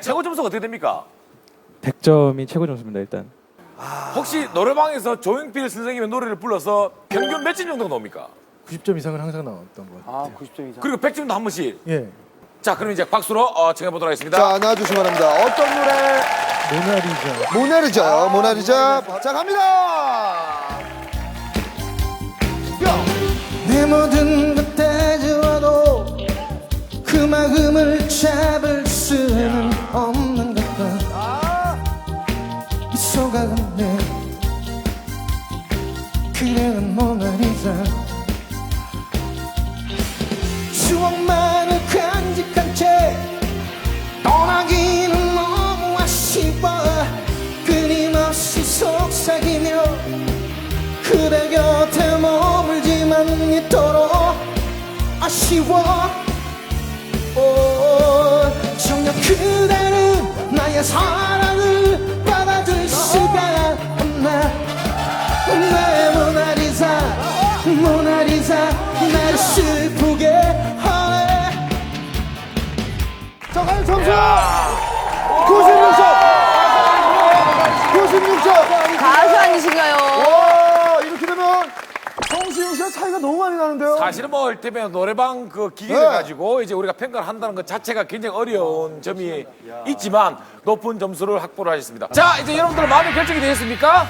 최고 점수가 어떻게 됩니까? 100점이 최고 점수입니다 일단. 혹시 노래방에서 조용필 선생님의 노래를 불러서 평균 몇 점 정도가 나옵니까? 90점 이상은 항상 나왔던 것 같아요. 아, 90점 이상. 그리고 100점도 한 번씩. 예. 자, 그럼 이제 박수로 어, 정해보도록 하겠습니다. 자, 나와주시기 바랍니다. 어떤 노래? 모나리자. 모나리자요, 모나리자. 자, 갑니다! 뿅! 내 모든 것 다 지워도 그 마음을 잡을 수는 없는 것과 미소가 없네. 그래는 모나리자. 추억만을 간직한 채 떠나기는 너무 아쉬워. 끊임없이 속삭이며 그대 곁에 머물지만 있도록 아쉬워 그대는 나의 사랑을 받아줄 수가 없나 내 모나리자 모나리자 나를 슬프게 하네. 자, 과연 점수! 96점! 96점! 가수 아니신가요? 와, 이렇게 되면 성시영 씨와 차이가 너무 많이 나는데요? 뭐 이를테면 노래방 그 기계를 네. 가지고 이제 우리가 평가를 한다는 것 자체가 굉장히 어려운 점이 있지만 높은 점수를 확보를 하셨습니다. 자, 이제 여러분들 마음의 결정이 되셨습니까?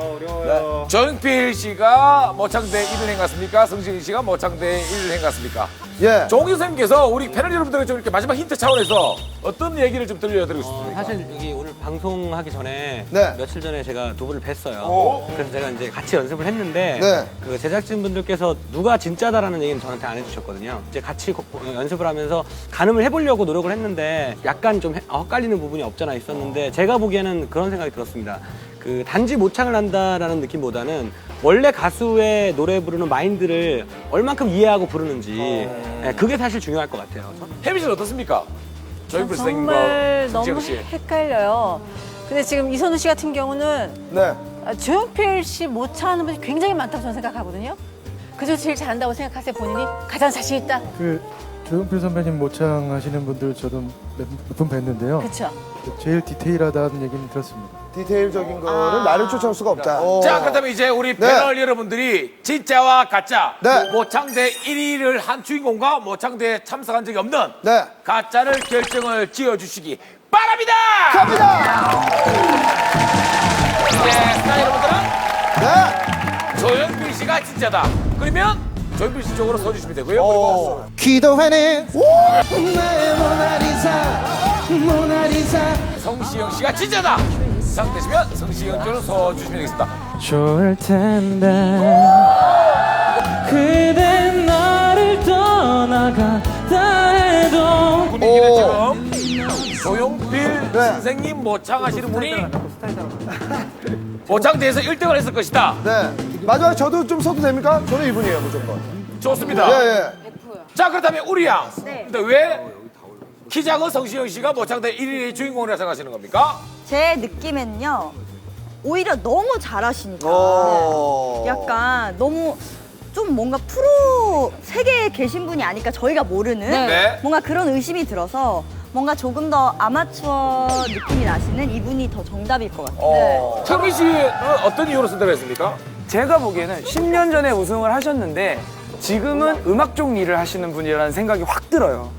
어려워요. 조영필 씨가 모창대 1을 행갔습니까? 성시경 씨가 모창대 1을 행갔습니까? 예. 종 선생님께서 우리 패널 여러분들에게 좀 이렇게 마지막 힌트 차원에서 어떤 얘기를 좀 들려드리고 싶습니까? 사실 여기 오늘 방송하기 전에 네. 며칠 전에 제가 두 분을 뵀어요. 그래서 제가 이제 같이 연습을 했는데 네. 그 제작진 분들께서 누가 진짜다라는 얘기는 저한테 안 해주셨거든요. 이제 같이 고- 어, 연습을 하면서 가늠을 해보려고 노력을 했는데 약간 좀 해- 엇갈리는 부분이 없잖아 있었는데 제가 보기에는 그런 생각이 들었습니다. 그 단지 모창을 한다라는 느낌보다는 원래 가수의 노래 부르는 마인드를 얼만큼 이해하고 부르는지 예, 그게 사실 중요할 것 같아요. 혜미 씨는 어떻습니까? 조영필 정말 선생님과 너무. 헷갈려요. 근데 지금 이선우 씨 같은 경우는 네. 아, 조용필 씨 못하는 분이 굉장히 많다고 저는 생각하거든요. 그중 제일 잘한다고 생각하세요, 본인이? 가장 자신 있다? 그 조용필 선배님 모창 하시는 분들 저도 몇 분 뵀는데요. 그쵸? 제일 디테일하다는 얘기는 들었습니다. 디테일적인 거를 나를 쫓아올 수가 없다. 자, 그렇다면 이제 우리 네. 패널 여러분들이 진짜와 가짜 네. 모창대 1위를 한 주인공과 모창대에 참석한 적이 없는 네. 가짜를 결정을 지어주시기 바랍니다. 갑니다! 네, 스타 여러분들은 네. 조영필 씨가 진짜다. 그러면 조영필 씨 쪽으로 서주시면 되고요. 오. 기도하네 내 모나리자 모나리자 그리고 성시경 씨가 진짜다. 상태시면 성시경 쪽으로 서주시면 되겠습니다. 좋을 텐데 그대 나를 떠나갔다 해도 분위기는 지금 조용필 네. 선생님 모창하시는 분이 모창대에서 1등을 했을 것이다. 네. 마지막에 저도 좀 서도 됩니까? 저는 이분이에요, 무조건. 좋습니다. 예, 예. 자 그렇다면 우리 양. 네. 근데 왜 키 작은 성시경 씨가 모창대 1위의 주인공이라 생각하시는 겁니까? 제 느낌에는요 오히려 너무 잘하시니까 오. 약간 너무 좀 뭔가 프로 세계에 계신 분이 아니까 저희가 모르는 네. 뭔가 그런 의심이 들어서 뭔가 조금 더 아마추어 느낌이 나시는 이분이 더 정답일 것 같아요. 어. 창민 씨는 어떤 이유로 선택했습니까? 제가 보기에는 10년 전에 우승을 하셨는데 지금은 음악 쪽 일을 하시는 분이라는 생각이 확 들어요.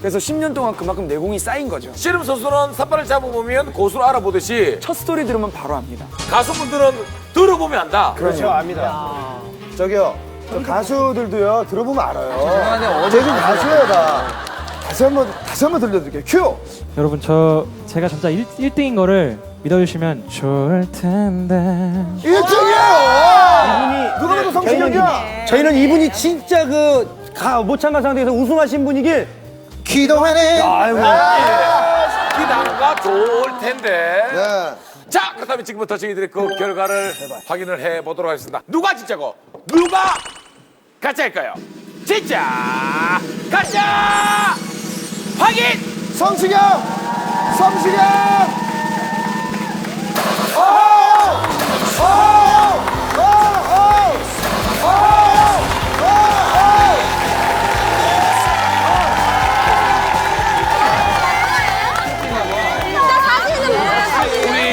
그래서 10년 동안 그만큼 내공이 쌓인 거죠. 씨름 선수는 삿발을 잡아보면 고수를 알아보듯이 첫 스토리 들으면 바로 압니다. 가수분들은 들어보면 안다. 그렇죠, 압니다. 저기요, 저 가수들도요, 들어보면 알아요. 쟤좀 가수예요, 다. 다시 한 번, 다시 한 번 들려드릴게요. 큐! 여러분 저 제가 진짜 1, 1등인 거를 믿어주시면 좋을 텐데 1등이에요! 누가 봐도 성시경이야! 저희는 이분이 진짜 그 가, 모창가 상대에서 우승하신 분이길 기도하네 기대가 좋을 텐데. 네. 자 그렇다면 지금부터 저희들이 그 결과를 확인을 해 보도록 하겠습니다. 누가 진짜고 누가 가짜일까요? 진짜 가짜 확인. 성시경! 성시경! 오! 오!